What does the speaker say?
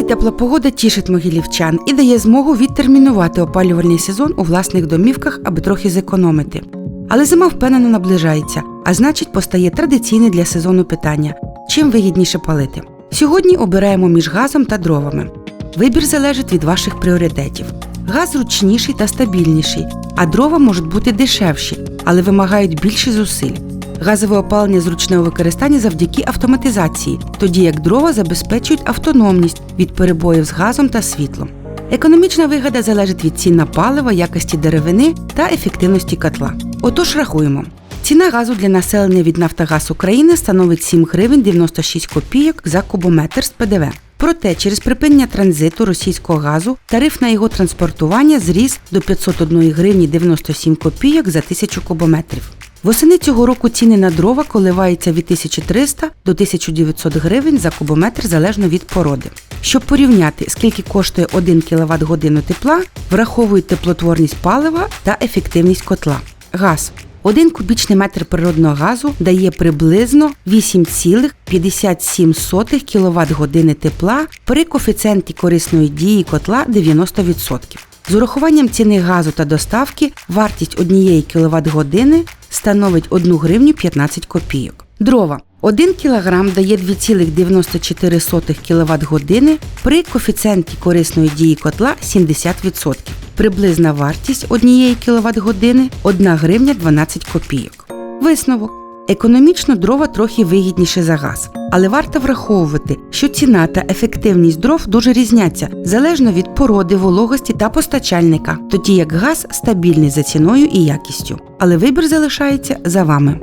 Наразі тепла погода тішить могилівчан і дає змогу відтермінувати опалювальний сезон у власних домівках, аби трохи зекономити. Але зима впевнено наближається, а значить постає традиційне для сезону питання: чим вигідніше палити. Сьогодні обираємо між газом та дровами. Вибір залежить від ваших пріоритетів. Газ зручніший та стабільніший, а дрова можуть бути дешевші, але вимагають більше зусиль. Газове опалення зручне у використанні завдяки автоматизації, тоді як дрова забезпечують автономність від перебоїв з газом та світлом. Економічна вигода залежить від цін на паливо, якості деревини та ефективності котла. Отож рахуємо. Ціна газу для населення від Нафтогаз України становить 7 гривень 96 копійок за кубометр з ПДВ. Проте через припинення транзиту російського газу тариф на його транспортування зріс до 501 гривні 97 копійок за тисячу кубометрів. Восени цього року ціни на дрова коливаються від 1300 до 1900 гривень за кубометр залежно від породи. Щоб порівняти, скільки коштує 1 кВт годину тепла, враховують теплотворність палива та ефективність котла. Газ. Один кубічний метр природного газу дає приблизно 8,57 кВт години тепла при коефіцієнті корисної дії котла 90%. З урахуванням ціни газу та доставки вартість однієї кВт години становить 1 гривню 15 копійок. Дрова. 1 кг дає 2,94 кВт години при коефіцієнті корисної дії котла 70%. Приблизна вартість однієї кВт години 1 гривня 12 копійок. Висновок. Економічно дрова трохи вигідніше за газ, але варто враховувати, що ціна та ефективність дров дуже різняться залежно від породи, вологості та постачальника, тоді як газ стабільний за ціною і якістю. Але вибір залишається за вами.